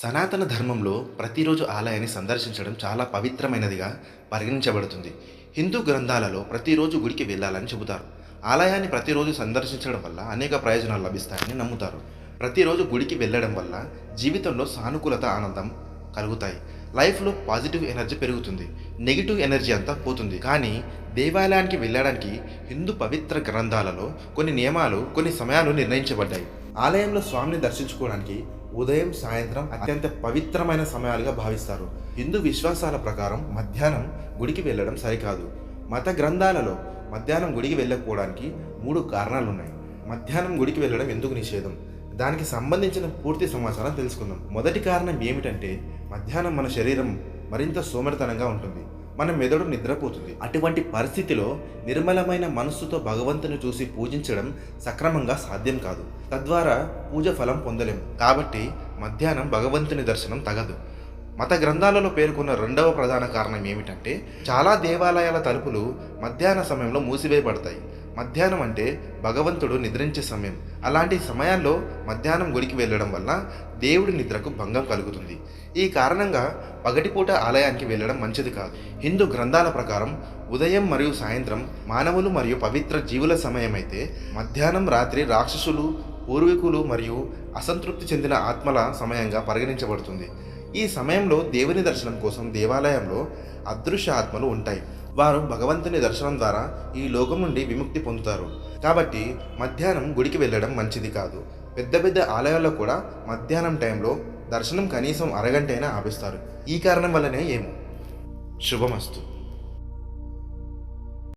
సనాతన ధర్మంలో ప్రతిరోజు ఆలయాన్ని సందర్శించడం చాలా పవిత్రమైనదిగా పరిగణించబడుతుంది. హిందూ గ్రంథాలలో ప్రతిరోజు గుడికి వెళ్ళాలని చెబుతారు. ఆలయాన్ని ప్రతిరోజు సందర్శించడం వల్ల అనేక ప్రయోజనాలు లభిస్తాయని నమ్ముతారు. ప్రతిరోజు గుడికి వెళ్ళడం వల్ల జీవితంలో సానుకూలత ఆనందం కలుగుతాయి. లైఫ్లో పాజిటివ్ ఎనర్జీ పెరుగుతుంది. నెగిటివ్ ఎనర్జీ అంతా పోతుంది. కానీ దేవాలయానికి వెళ్ళడానికి హిందూ పవిత్ర గ్రంథాలలో కొన్ని నియమాలు కొన్ని సమయాలు నిర్ణయించబడ్డాయి. ఆలయంలో స్వామిని దర్శించుకోవడానికి ఉదయం సాయంత్రం అత్యంత పవిత్రమైన సమయాలుగా భావిస్తారు. హిందూ విశ్వాసాల ప్రకారం మధ్యాహ్నం గుడికి వెళ్ళడం సరికాదు. మత గ్రంథాలలో మధ్యాహ్నం గుడికి వెళ్ళకపోవడానికి మూడు కారణాలు ఉన్నాయి మధ్యాహ్నం గుడికి వెళ్ళడం ఎందుకు నిషేధం? దానికి సంబంధించిన పూర్తి సమాచారం తెలుసుకుందాం. మొదటి కారణం ఏమిటంటే మధ్యాహ్నం మన శరీరం మరింత సోమరితనంగా ఉంటుంది. మన మెదడు నిద్రపోతుంది. అటువంటి పరిస్థితిలో నిర్మలమైన మనస్సుతో భగవంతుని చూసి పూజించడం సక్రమంగా సాధ్యం కాదు. తద్వారా పూజ ఫలం పొందలేము కాబట్టి మధ్యాహ్నం భగవంతుని దర్శనం తగదు. మత గ్రంథాలలో పేర్కొన్న రెండవ ప్రధాన కారణం ఏమిటంటే చాలా దేవాలయాల తలుపులు మధ్యాహ్న సమయంలో మూసివేయబడతాయి. మధ్యాహ్నం అంటే భగవంతుడు నిద్రించే సమయం. అలాంటి సమయాల్లో మధ్యాహ్నం గుడికి వెళ్ళడం వల్ల దేవుడి నిద్రకు భంగం కలుగుతుంది. ఈ కారణంగా పగటిపూట ఆలయానికి వెళ్ళడం మంచిది కాదు. హిందూ గ్రంథాల ప్రకారం ఉదయం మరియు సాయంత్రం మానవులు మరియు పవిత్ర జీవుల సమయం అయితే మధ్యాహ్నం రాత్రి రాక్షసులు పూర్వీకులు మరియు అసంతృప్తి చెందిన ఆత్మల సమయంగా పరిగణించబడుతుంది. ఈ సమయంలో దేవుని దర్శనం కోసం దేవాలయంలో అదృశ్య ఆత్మలు ఉంటాయి. వారు భగవంతుని దర్శనం ద్వారా ఈ లోకం నుండి విముక్తి పొందుతారు. కాబట్టి మధ్యాహ్నం గుడికి వెళ్ళడం మంచిది కాదు. పెద్ద పెద్ద ఆలయాల్లో కూడా మధ్యాహ్నం టైంలో దర్శనం కనీసం అరగంట అయినా ఆపిస్తారు. ఈ కారణం వల్లనే ఏమో. శుభమస్తు.